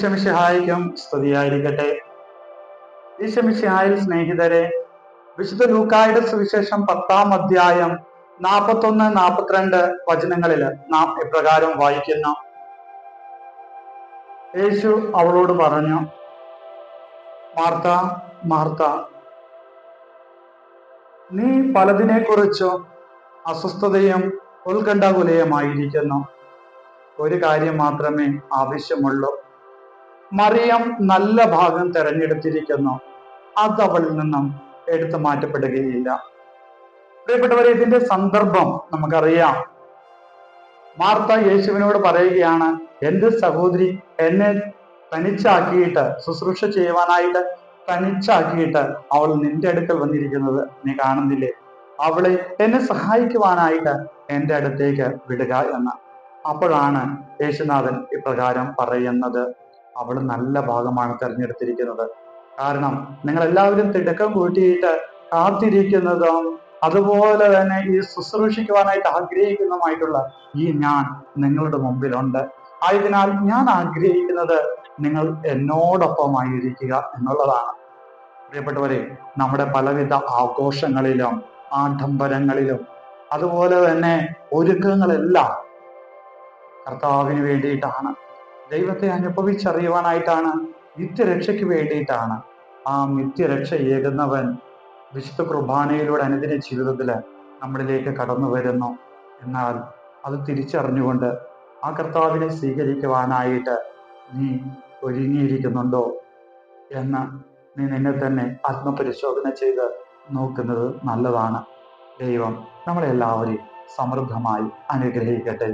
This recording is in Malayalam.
ഈശമിഷിഹായിക്കും സ്തുതിയായിരിക്കട്ടെ. ഈശമിഷിഹായിൽ സ്നേഹിതരെ വിശുദ്ധ ലൂക്കായുടെ സുവിശേഷം പത്താം അധ്യായം നാൽപ്പത്തൊന്ന് നാൽപ്പത്തിരണ്ട് വചനങ്ങളിൽ നാം ഇപ്രകാരം വായിക്കുന്നു. യേശു അവളോട് പറഞ്ഞു മാർത്ത മാർത്ത നീ പലതിനെ കുറിച്ചും അസ്വസ്ഥതയും ഉത്കണ്ഠാകുലയുമായിരിക്കുന്നു. ഒരു കാര്യം മാത്രമേ ആവശ്യമുള്ളൂ. മറിയം നല്ല ഭാഗം തെരഞ്ഞെടുത്തിരിക്കുന്നു. അത് അവളിൽ നിന്നും എടുത്തു മാറ്റപ്പെടുകയില്ല. പ്രിയപ്പെട്ടവരെ ഇതിന്റെ സന്ദർഭം നമുക്കറിയാം. മാർത്ത യേശുവിനോട് പറയുകയാണ് എന്റെ സഹോദരി എന്നെ തനിച്ചാക്കിയിട്ട് ശുശ്രൂഷ ചെയ്യുവാനായിട്ട് തനിച്ചാക്കിയിട്ട് അവൾ നിന്റെ അടുക്കൽ വന്നിരിക്കുന്നത് നീ കാണുന്നില്ലേ? അവളെ എന്നെ സഹായിക്കുവാനായിട്ട് എന്റെ അടുത്തേക്ക് വിടുക എന്ന്. അപ്പോഴാണ് യേശുനാഥൻ ഇപ്രകാരം പറയുന്നത്. അവൾ നല്ല ഭാഗമാണ് തിരഞ്ഞെടുത്തിരിക്കുന്നത്. കാരണം നിങ്ങൾ എല്ലാവരും തിടക്കം കൂട്ടിയിട്ട് കാത്തിരിക്കുന്നതും അതുപോലെ തന്നെ ഈ ശുശ്രൂഷിക്കുവാനായിട്ട് ആഗ്രഹിക്കുന്നതുമായിട്ടുള്ള ഈ ഞാൻ നിങ്ങളുടെ മുമ്പിലുണ്ട്. ആയതിനാൽ ഞാൻ ആഗ്രഹിക്കുന്നത് നിങ്ങൾ എന്നോടൊപ്പമായിരിക്കുക എന്നുള്ളതാണ്. പ്രിയപ്പെട്ടവരെ നമ്മുടെ പലവിധ ആഘോഷങ്ങളിലും ആഡംബരങ്ങളിലും അതുപോലെ തന്നെ ഒരുക്കങ്ങളെല്ലാം കർത്താവിന് വേണ്ടിയിട്ടാണ്. ദൈവത്തെ അനുഭവിച്ചറിയുവാനായിട്ടാണ് നിത്യരക്ഷയ്ക്ക് വേണ്ടിയിട്ടാണ് ആ നിത്യരക്ഷ ഏകുന്നവൻ വിശുദ്ധ കുർബാനയിലൂടെ അനുദിന ജീവിതത്തിൽ നമ്മളിലേക്ക് കടന്നു വരുന്നു. എന്നാൽ അത് തിരിച്ചറിഞ്ഞുകൊണ്ട് ആ കർത്താവിനെ സ്വീകരിക്കുവാനായിട്ട് നീ ഒരുങ്ങിയിരിക്കുന്നുണ്ടോ എന്ന് നീ നിന്നെ തന്നെ ആത്മപരിശോധന ചെയ്ത് നോക്കുന്നത് നല്ലതാണ്. ദൈവം നമ്മളെല്ലാവരെയും സമൃദ്ധമായി അനുഗ്രഹിക്കട്ടെ.